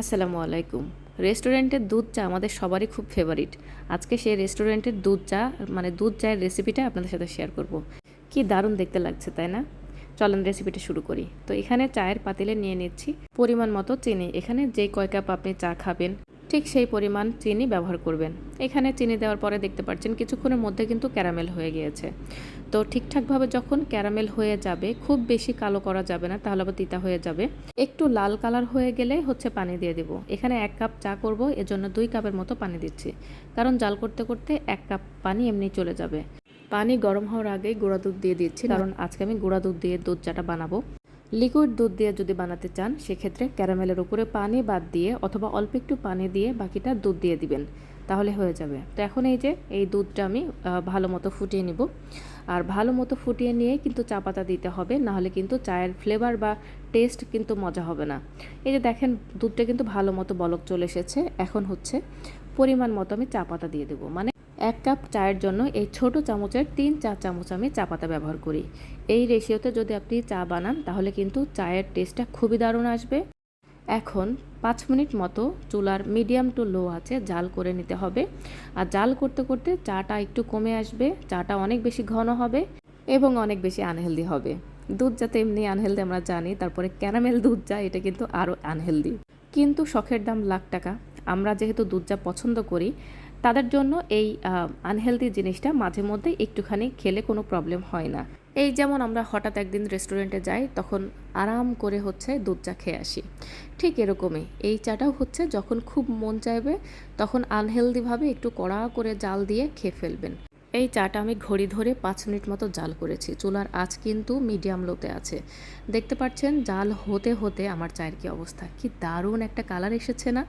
আসসালামু আলাইকুম। রেস্টুরেন্টের দুধ চা আমাদের সবারই খুব ফেভারিট আজকে সেই রেস্টুরেন্টের দুধ চা মানে দুধ চায়ের রেসিপিটা আপনাদের সাথে শেয়ার করব। কি দারুণ দেখতে লাগছে, তাই না? চলেন রেসিপিটা শুরু করি। তো এখানে চায়ের পাতিলে নিয়ে নিচ্ছি পরিমাণ মতো চিনি। এখানে যে কয় কাপ আপনি চা খাবেন ঠিক সেই পরিমাণ চিনি ব্যবহার করবেন। এখানে চিনি দেওয়ার পরে দেখতে পাচ্ছেন কিছুক্ষণের মধ্যে কিন্তু ক্যারামেল হয়ে গিয়েছে। তো ঠিকঠাকভাবে যখন ক্যারামেল হয়ে যাবে, খুব বেশি কালো করা যাবে না, তাহলে আবার তিতা হয়ে যাবে। একটু লাল কালার হয়ে গেলে হচ্ছে পানি দিয়ে দেবো। এখানে এক কাপ চা করব, এজন্য দুই কাপের মতো পানি দিচ্ছি। কারণ জাল করতে করতে এক কাপ পানি এমনি চলে যাবে। পানি গরম হওয়ার আগেই গুঁড়া দুধ দিয়ে দিচ্ছি, কারণ আজকে আমি গুঁড়া দুধ দিয়ে দুধ চাটা বানাবো। লিকুইড দুধ দিয়ে যদি বানাতে চান, সেক্ষেত্রে ক্যারামেলের উপরে পানি বাদ দিয়ে অথবা অল্প একটু পানি দিয়ে বাকিটা দুধ দিয়ে দিবেন। তাহলে হয়ে যাবে। তো এখন এই যে, এই দুধটা আমি ভালো মতো ফুটিয়ে নিব। আর ভালো মতো ফুটিয়ে নিয়ে কিন্তু চা পাতা দিতে হবে, নাহলে কিন্তু চায়ের ফ্লেভার বা টেস্ট কিন্তু মজা হবে না। এই যে দেখেন, দুধটা কিন্তু ভালো মতো বলক চলে এসেছে। এখন হচ্ছে পরিমাণ মতো আমি চা পাতা দিয়ে দেবো। মানে এক কাপ চায়ের জন্য এই ছোট চামচের তিন চা চামচ আমি চা পাতা ব্যবহার করি। এই রেশিওতে যদি আপনি চা বানান, তাহলে কিন্তু চায়ের টেস্টটা খুবই দারুণ আসবে। এখন পাঁচ মিনিট মতো চুলার মিডিয়াম টু লো আছে, জাল করে নিতে হবে। আর জাল করতে করতে চাটা একটু কমে আসবে, চাটা অনেক বেশি ঘন হবে এবং অনেক বেশি আনহেলদি হবে। দুধ যাতে এমনি আনহেলদি আমরা জানি, তারপরে ক্যারামেল দুধ চা এটা কিন্তু আরও আনহেলদি কিন্তু শখের দাম লাখ টাকা। আমরা যেহেতু দুধ চা পছন্দ করি তাদের জন্য এই আনহেলদি জিনিসটা মাঝে মধ্যে একটুখানি খেলে কোনো প্রবলেম হয় না। এই যেমন আমরা হঠাৎ একদিন রেস্টুরেন্টে যাই, তখন আরাম করে হচ্ছে দুধ চা খেয়ে আসি। ঠিক এরকমই, এই চাটাও হচ্ছে যখন খুব মন চাইবে, তখন আনহেলদিভাবে একটু কড়া করে জাল দিয়ে খেয়ে ফেলবেন। এই চাটা আমি ঘড়ি ধরে পাঁচ মিনিট মতো জাল করেছি। চুলার আঁচ কিন্তু মিডিয়াম লোতে আছে। দেখতে পাচ্ছেন, জাল হতে হতে আমার চায়ের কি অবস্থা? কি দারুণ একটা কালার এসেছে না?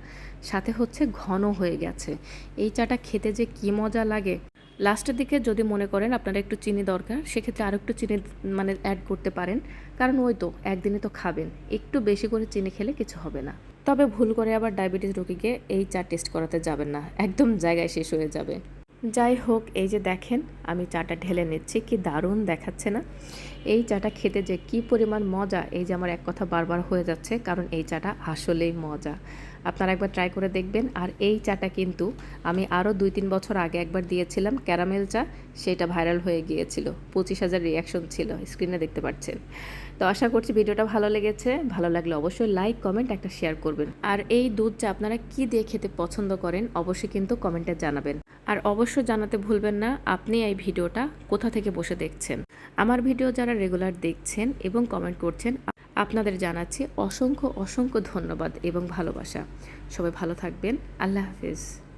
সাথে হচ্ছে ঘন হয়ে গেছে। এই চাটা খেতে যে কি মজা লাগে? লাস্টের দিকে যদি মনে করেন, আপনারা একটু চিনি দরকার, সেক্ষেত্রে আরও একটু চিনি মানে অ্যাড করতে পারেন। কারণ ওই তো, একদিনে তো খাবেন। একটু বেশি করে চিনি খেলে কিছু হবে না। তবে ভুল করে আবার ডায়াবেটিস রোগীকে এই চা টেস্ট করাতে যাবেন না। একদম জায়গায় শেষ হয়ে যাবে। যাই হোক, এই যে দেখেন, আমি চাটা ঢেলে নিচ্ছি, কি দারুণ দেখাচ্ছে না? এই চাটা খেতে যে কি পরিমাণ মজা, এই যে আমার এক কথা বারবার হয়ে যাচ্ছে, কারণ এই চাটা আসলেই মজা। আপনারা একবার ট্রাই করে দেখবেন। আর এই চাটা কিন্তু আমি আরও দুই তিন বছর আগে একবার দিয়েছিলাম ক্যারামেল চা, সেটা ভাইরাল হয়ে গিয়েছিল। পঁচিশ হাজার রিয়াকশন ছিল স্ক্রিনে দেখতে পাচ্ছেন। তো আশা করছি ভিডিওটা ভালো লেগেছে। ভালো লাগলে অবশ্যই লাইক কমেন্ট একটা শেয়ার করবেন। আর এই দুধ চা আপনারা কি দিয়ে খেতে পছন্দ করেন, অবশ্যই কিন্তু কমেন্টে জানাবেন। আর অবশ্যই জানাতে ভুলবেন না, আপনি এই ভিডিওটা কোথা থেকে বসে দেখছেন? আমার ভিডিও যারা রেগুলার দেখছেন এবং কমেন্ট করছেন আপনাদের জানাচ্ছি অসংখ্য অসংখ্য ধন্যবাদ এবং ভালোবাসা। সবাই ভালো থাকবেন। আল্লাহ হাফিজ।